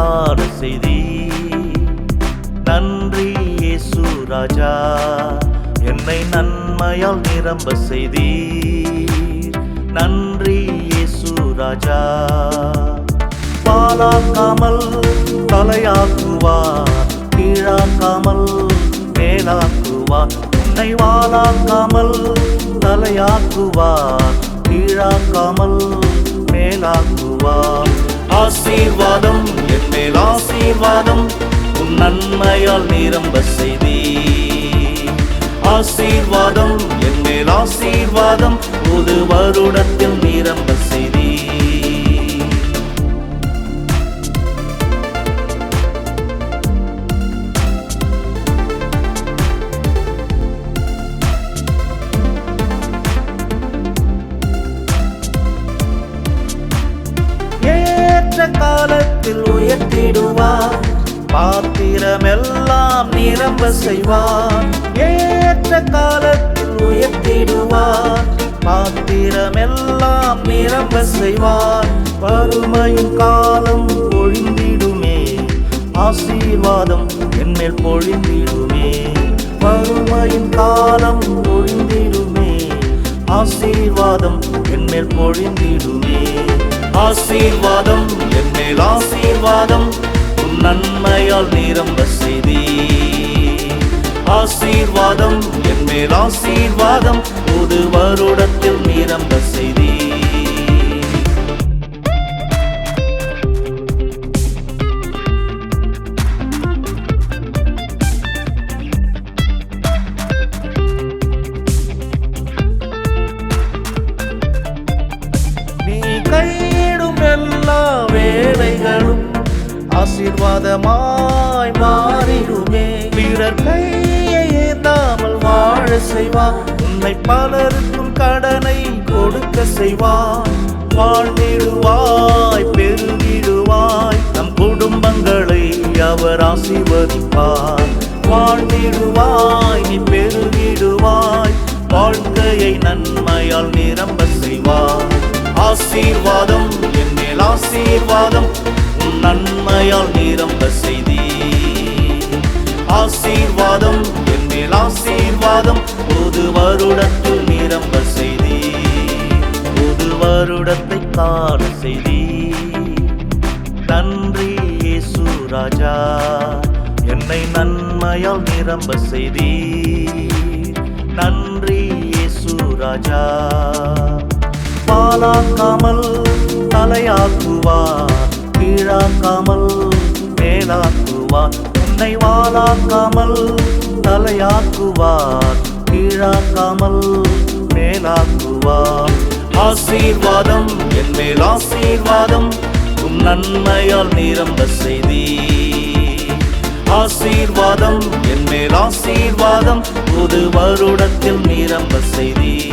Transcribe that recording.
காண செய்தி. நன்றி இயேசு ராஜா. என்னை நன்மையால் நிரம்ப செய்தி நன்றி இயேசு ராஜா. பாலாக்காமல் தலையாக்குவார். கீழாக்காமல் மேலாக்குவார். உன்னை வாழாக்காமல் தலையாக்குவார். கீழாக்காமல் மேலாக்குவார். ஆசீர்வாதம் என் மேல் ஆசீர்வாதம் உன் நன்மையால் நிரம்ப செய்தி. ஆசீர்வாதம் என் மேல் ஆசீர்வாதம் புது வருடத்தில் நிரம்ப செய்தி காலத்தில் உயர்த்திடுவார். பாத்திரமெல்லாம் நிரம்ப செய்வார். ஏற்ற காலத்தில் உயர்த்திடுவார். பாத்திரமெல்லாம் நிரம்ப செய்வார். வறுமையும் காலம் பொழிந்திடுமே. ஆசீர்வாதம் என்மேல் பொழிந்திடுமே. வறுமையின் காலம் பொழிந்திடுமே. ஆசீர்வாதம் என்மேல் பொழிந்திடுமே. ஆசீர்வாதம் என் மேல் ஆசீர்வாதம் உன் நன்மையால் நிரம்ப செய்தி. ஆசீர்வாதம் என் மேல் ஆசீர்வாதம் புது வருடத்தில் நிரம்ப செய்தி. ஆசீர்வாதமாய் மாறிடுமே. பிறர் கையை ஏந்தாமல் வாழ செய்வா. உன்னை பலருக்கும் கடனை கொடுக்க செய்வா. வாழ்ந்திடுவாய் பெருகிடுவாய். நம் குடும்பங்களை அவர் ஆசிர்வதிப்பார். வாழ்ந்திடுவாய் நீ பெருகிடுவாய். வாழ்க்கையை நன்மையால் நிரம்ப செய்வார். ஆசீர்வாதம் என் மேல் ஆசீர்வாதம். உன் கருணையால் நீரம்ப செய்தி ஆசீர்வாதம் என் மேல் ஆசீர்வாதம். புது வருடத்தில் நீரம்ப செய்தி புது வருடத்தை காண செய்தி நன்றி இயேசு ராஜா. என்னை நன்மையால் நிரம்ப செய்தி நன்றி இயேசு ராஜா. பாலாக்காமல் தலையாக்குவார். கீழாக்காமல் மேலாக்குவார். உன்னை வாழாக்காமல் தலையாக்குவார். கீழாக்காமல் மேலாக்குவார். ஆசீர்வாதம் என் மேல் ஆசீர்வாதம் உன் நன்மையால் நிரம்ப செய்தி. ஆசீர்வாதம் என் மேல் ஆசீர்வாதம் புது வருடத்தில் நிரம்ப செய்தி.